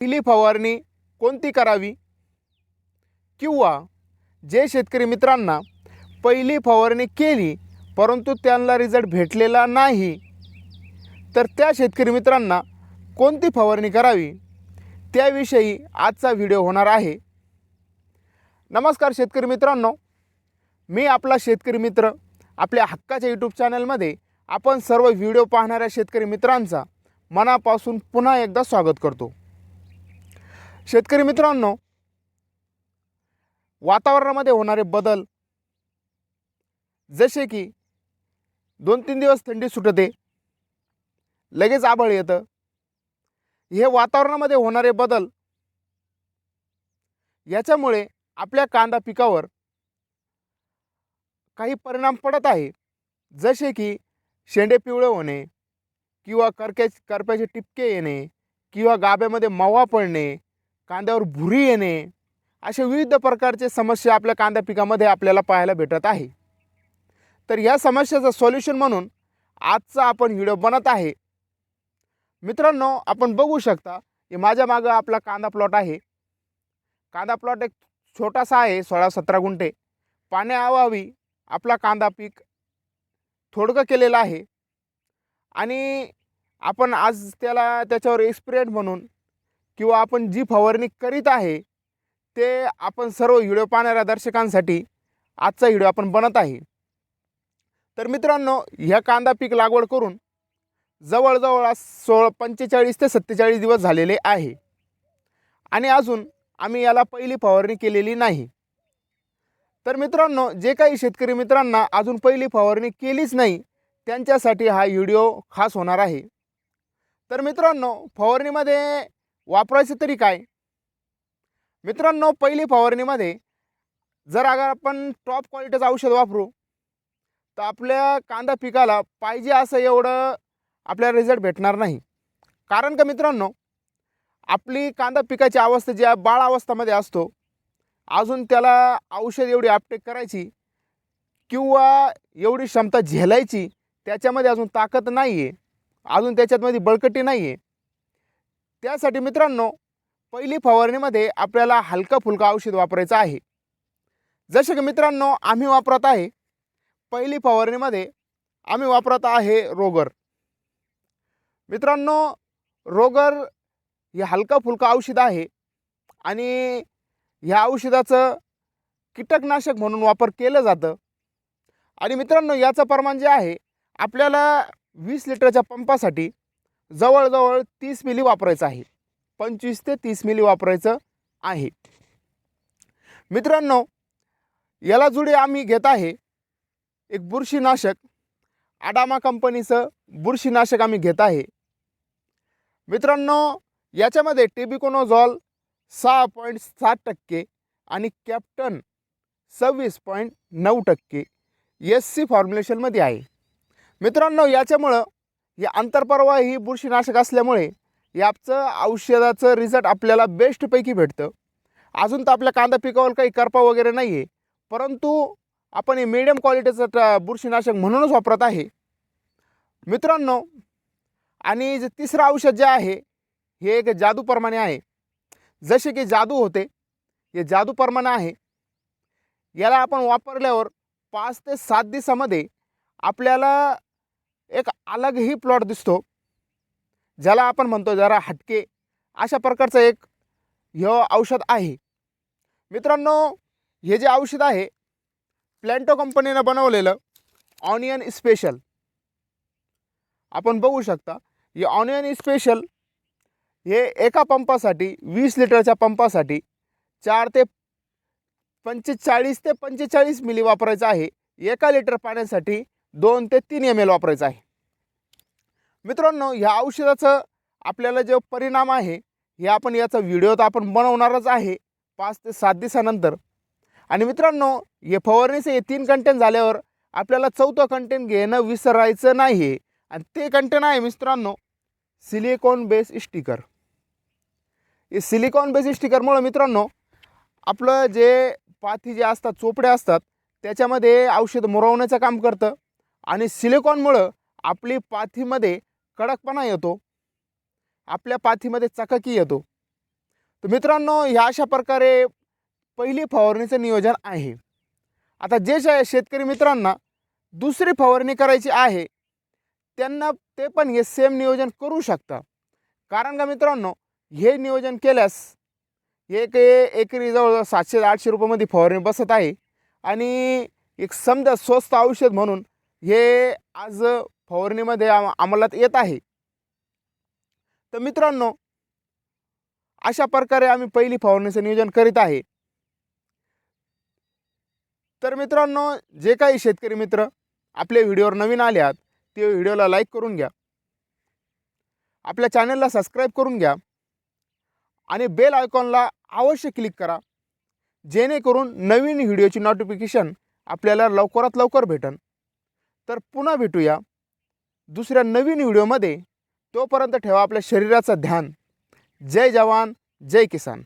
पहिली फवारणी कोणती करावी? किंवा जे शेतकरी मित्रांना पहिली फवारणी केली परंतु त्यांना रिझल्ट भेटलेला नाही तर त्या शेतकरी मित्रांना कोणती फवारणी करावी? त्याविषयी आजचा व्हिडिओ होणार आहे. नमस्कार शेतकरी मित्रांनो. मी आपला शेतकरी मित्र आपल्या हक्काच्या यूट्यूब चॅनलमध्ये आपण सर्व व्हिडिओ पाहणाऱ्या शेतकरी मित्रांचा मनापासून पुन्हा एकदा स्वागत करतो. शेतकरी मित्रांनो वातावरणामध्ये होणारे बदल जसे की दोन तीन दिवस थंडी सुटते लगेच आबळ येतं हे वातावरणामध्ये होणारे बदल याच्यामुळे आपल्या कांदा पिकावर काही परिणाम पडत आहे. जसे की शेंडे पिवळे होणे किंवा करक्या करप्याचे टिपके येणे किंवा गाभ्यामध्ये मवा पडणे कांद्यावर भुरी येणे अशा विविध प्रकारचे समस्या आपल्या कांदा पिकामध्ये आपल्याला पाहायला भेटत आहे. तर या समस्येचं सोल्युशन म्हणून आजचा आपण व्हिडिओ बनत आहे. मित्रांनो आपण बघू शकता की माझ्या मागं आपला कांदा प्लॉट आहे. कांदा प्लॉट एक छोटासा आहे सोळा सतरा गुंठे. पाण्याअभावी आपला कांदा पीक थोडकं केलेलं आहे. आणि आपण आज त्याला त्याच्यावर एक्सपिरियंट म्हणून किंवा आपण जी फवारणी करीत आहे ते आपण सर्व व्हिडिओ पाहणाऱ्या दर्शकांसाठी आजचा व्हिडिओ आपण बनत आहे. तर मित्रांनो ह्या कांदा पीक लागवड करून जवळजवळ आज सोळ पंचेचाळीस ते सत्तेचाळीस दिवस झालेले आहे. आणि अजून आम्ही याला पहिली फवारणी केलेली नाही. तर मित्रांनो जे काही शेतकरी मित्रांना अजून पहिली फवारणी केलीच नाही त्यांच्यासाठी हा व्हिडिओ खास होणार आहे. तर मित्रांनो फवारणीमध्ये वापरायचं तरी काय? मित्रांनो पहिली फवारणीमध्ये जर अगर आपण टॉप क्वालिटीचं औषध वापरू तर आपल्या कांदा पिकाला पाहिजे असं एवढं आपल्याला रिझल्ट भेटणार नाही. कारण का मित्रांनो आपली कांदा पिकाची अवस्था जी आहे बाळ अवस्थामध्ये असतो अजून त्याला औषध एवढी अपटेक करायची किंवा एवढी क्षमता झेलायची त्याच्यामध्ये अजून ताकद नाही आहे अजून त्याच्यातमध्ये बळकटी नाही आहे त्यासाठी मित्रांनो पहिली फवारणीमध्ये आपल्याला हलका फुलका औषध वापरायचं आहे. जसे की मित्रांनो आम्ही वापरत आहे पहिली फवारणीमध्ये आम्ही वापरत आहे रोगर. मित्रांनो रोगर हे हलका फुलका औषध आहे आणि ह्या औषधाचं कीटकनाशक म्हणून वापर केलं जातं. आणि मित्रांनो याचं प्रमाण जे आहे आपल्याला वीस लिटरच्या पंपासाठी जवळजवळ तीस मिली वापरायचं आहे. पंचवीस ते तीस मिली वापरायचं आहे. मित्रांनो याला जुडे आम्ही घेत आहे एक बुरशीनाशक. आडामा कंपनीचं बुरशीनाशक आम्ही घेत आहे. मित्रांनो याच्यामध्ये टेबिकोनोझॉल सहा पॉईंट सात टक्के आणि कॅप्टन सव्वीस पॉईंट नऊ टक्के एस सी फॉर्म्युलेशनमध्ये आहे. मित्रांनो याच्यामुळं या आंतरपर्वाही बुरशीनाशक असल्यामुळे याचं औषधाचं रिझल्ट आपल्याला बेस्टपैकी भेटतं. अजून तर आपल्या कांदा पिकावर काही करपा वगैरे नाही आहे परंतु आपण हे मिडियम क्वालिटीचं ट बुरशीनाशक म्हणूनच वापरत आहे. मित्रांनो आणि जे तिसरं औषध जे आहे हे एक जादूप्रमाणे आहे. जसे की जादू होते हे जादूप्रमाणे आहे. याला आपण वापरल्यावर पाच ते सात दिवसामध्ये आपल्याला एक अलगही प्लॉट दिसतो ज्याला आपण म्हणतो जरा हटके. अशा प्रकारचं एक हे औषध आहे. मित्रांनो हे जे औषध आहे प्लॅन्टो कंपनीनं बनवलेलं ऑनियन स्पेशल. आपण बघू शकता हे ऑनियन स्पेशल हे एका पंपासाठी वीस लिटरच्या पंपासाठी चार ते पंचेचाळीस ते पंचेचाळीस मिली वापरायचं आहे. एका लिटर पाण्यासाठी दोन ते तीन एम एल वापरायचं आहे. मित्रांनो ह्या औषधाचं आपल्याला जे परिणाम आहे हे आपण याचा व्हिडिओ तर आपण बनवणारच आहे पाच ते सात दिवसानंतर. आणि मित्रांनो हे फवारणीचे हे तीन कंटेंट झाल्यावर आपल्याला चौथं कंटेंट घेणं विसरायचं नाही आहे आणि ते कंटेंट आहे मित्रांनो सिलिकॉन बेस स्टिकर हे सिलिकॉन बेस स्टिकरमुळं मित्रांनो आपलं जे पाथी जे असतात चोपड्या असतात त्याच्यामध्ये औषध मुरवण्याचं काम करतं. आणि सिलिकॉनमुळं आपली पाथीमध्ये कडकपणा येतो. आपल्या पाथीमध्ये चकाकी येतो. तर मित्रांनो ह्या अशा प्रकारे पहिली फवारणीचं नियोजन आहे. आता जे शेतकरी मित्रांना दुसरी फवारणी करायची आहे त्यांना ते पण हे सेम नियोजन करू शकता कारण का मित्रांनो हे नियोजन केल्यास एक एकरी जवळजवळ सातशे आठशे रुपयामध्ये फवारणी बसत आहे. आणि एक समजा स्वस्त औषध म्हणून हे आज फवारणीमध्ये आम अंमलात येत आहे. तर मित्रांनो अशा प्रकारे आम्ही पहिली फवारणीचं नियोजन करीत आहे. तर मित्रांनो जे काही शेतकरी मित्र आपल्या व्हिडिओवर नवीन आले आहात ते व्हिडिओला लाईक करून घ्या. आपल्या चॅनलला सबस्क्राईब करून घ्या. आणि बेल आयकॉनला अवश्य क्लिक करा. जेणेकरून नवीन व्हिडिओची नोटिफिकेशन आपल्याला लवकरात लवकर भेटन. तर पुन्हा भेटूया दुसऱ्या नवीन व्हिडिओमध्ये. तोपर्यंत ठेवा आपल्या शरीराचं ध्यान. जय जवान जय किसान.